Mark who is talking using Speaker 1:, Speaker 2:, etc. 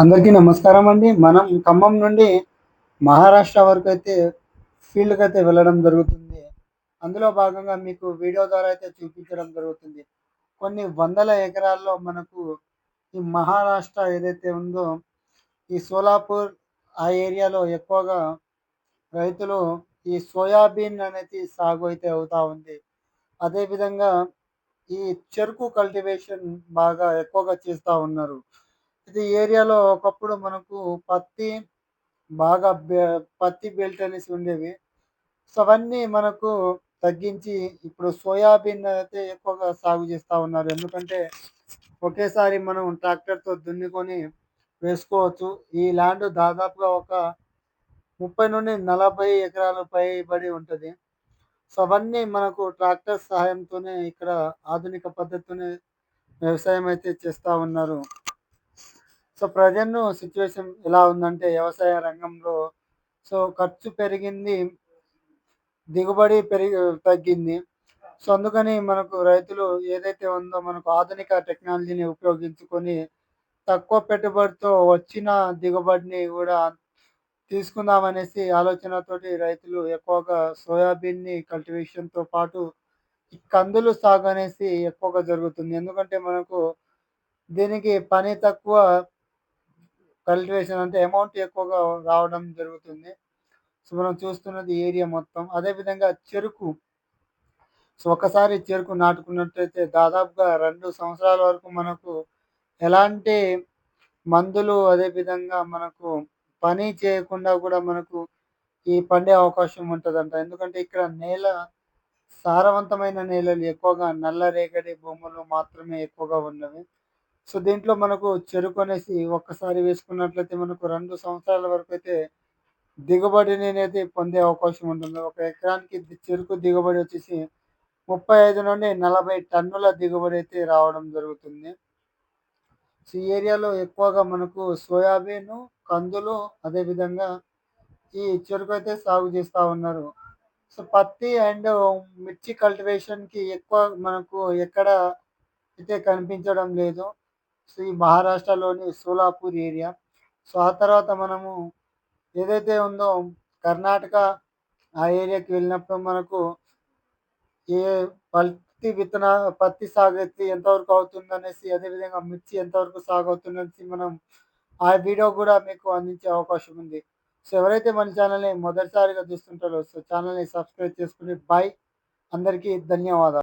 Speaker 1: అందరికీ నమస్కారం అండి. మనం ఖమ్మం నుండి మహారాష్ట్ర వరకు అయితే ఫీల్డ్కి అయితే వెళ్ళడం జరుగుతుంది. అందులో భాగంగా మీకు వీడియో ద్వారా అయితే చూపించడం జరుగుతుంది. కొన్ని వందల ఎకరాల్లో మనకు ఈ మహారాష్ట్ర ఏదైతే ఉందో ఈ సోలాపూర్ ఆ ఏరియాలో ఎక్కువగా రైతులు ఈ సోయాబీన్ అనేది సాగు అయితే అవుతా ఉంది. అదేవిధంగా ఈ చెరుకు కల్టివేషన్ బాగా ఎక్కువగా చేస్తూ ఉన్నారు. ఇది ఏరియాలో ఒకప్పుడు మనకు పత్తి బాగా బె- పత్తి బెల్ట్ అనేసి ఉండేవి. సో అవన్నీ మనకు తగ్గించి ఇప్పుడు సోయాబీన్ అయితే ఎక్కువగా సాగు చేస్తూ ఉన్నారు. ఎందుకంటే ఒకేసారి మనం ట్రాక్టర్తో దున్నుకొని వేసుకోవచ్చు. ఈ ల్యాండ్ దాదాపుగా ఒక ముప్పై నుండి నలభై ఎకరాలు పైబడి ఉంటుంది. సో అవన్నీ మనకు ట్రాక్టర్ సహాయంతోనే ఇక్కడ ఆధునిక పద్ధతితోనే వ్యవసాయం అయితే చేస్తూ ఉన్నారు. సో ప్రజెంట్ సిచ్యువేషన్ ఎలా ఉందంటే వ్యవసాయ రంగంలో సో ఖర్చు పెరిగింది దిగుబడి పెరిగి తగ్గింది. సో అందుకని మనకు రైతులు ఏదైతే ఉందో మనకు ఆధునిక టెక్నాలజీని ఉపయోగించుకొని తక్కువ పెట్టుబడితో వచ్చిన దిగుబడిని కూడా తీసుకుందామనేసి ఆలోచనతోటి రైతులు ఎక్కువగా సోయాబీన్ని కల్టివేషన్తో పాటు కందులు సాగు అనేసి ఎక్కువగా జరుగుతుంది. ఎందుకంటే మనకు దీనికి పని తక్కువ కల్టివేషన్ అంటే అమౌంట్ ఎక్కువగా రావడం జరుగుతుంది. సో మనం చూస్తున్నది ఏరియా మొత్తం. అదేవిధంగా చెరుకు. సో ఒకసారి చెరుకు నాటుకున్నట్టయితే దాదాపుగా రెండు సంవత్సరాల వరకు మనకు ఎలాంటి మందులు అదేవిధంగా మనకు పని చేయకుండా కూడా మనకు ఈ పండే అవకాశం ఉంటుందంట. ఎందుకంటే ఇక్కడ నేల సారవంతమైన నేలలు ఎక్కువగా నల్ల రేగడి భూములు మాత్రమే ఎక్కువగా ఉన్నవి. సో దీంట్లో మనకు చెరుకు అనేసి ఒక్కసారి వేసుకున్నట్లయితే మనకు రెండు సంవత్సరాల వరకు అయితే దిగుబడిని అనేది పొందే అవకాశం ఉంటుంది. ఒక ఎకరానికి చెరుకు దిగుబడి వచ్చేసి ముప్పై ఐదు నుండి నలభై టన్నుల దిగుబడి అయితే రావడం జరుగుతుంది. సో ఈ ఏరియాలో ఎక్కువగా మనకు సోయాబీన్ కందులు అదేవిధంగా ఈ చెరుకు అయితే సాగు చేస్తూ ఉన్నారు. సో పత్తి అండ్ మిర్చి కల్టివేషన్కి ఎక్కువ మనకు ఎక్కడ అయితే కనిపించడం లేదు. ఈ మహారాష్ట్రలోని సోలాపూర్ ఏరియా. సో ఆ తర్వాత మనము ఏదైతే ఉందో కర్ణాటక ఆ ఏరియాకి వెళ్ళినప్పుడు మనకు ఏ పత్తి విత్తన పత్తి సాగు ఎంతవరకు అవుతుంది అనేసి అదేవిధంగా మిర్చి ఎంతవరకు సాగు అవుతుంది అనేసి మనం ఆ వీడియో కూడా మీకు అందించే అవకాశం ఉంది. సో ఎవరైతే మన ఛానల్ని మొదటిసారిగా చూస్తుంటారో సో ఛానల్ని సబ్స్క్రైబ్ చేసుకుని బాయ్ అందరికీ ధన్యవాదాలు.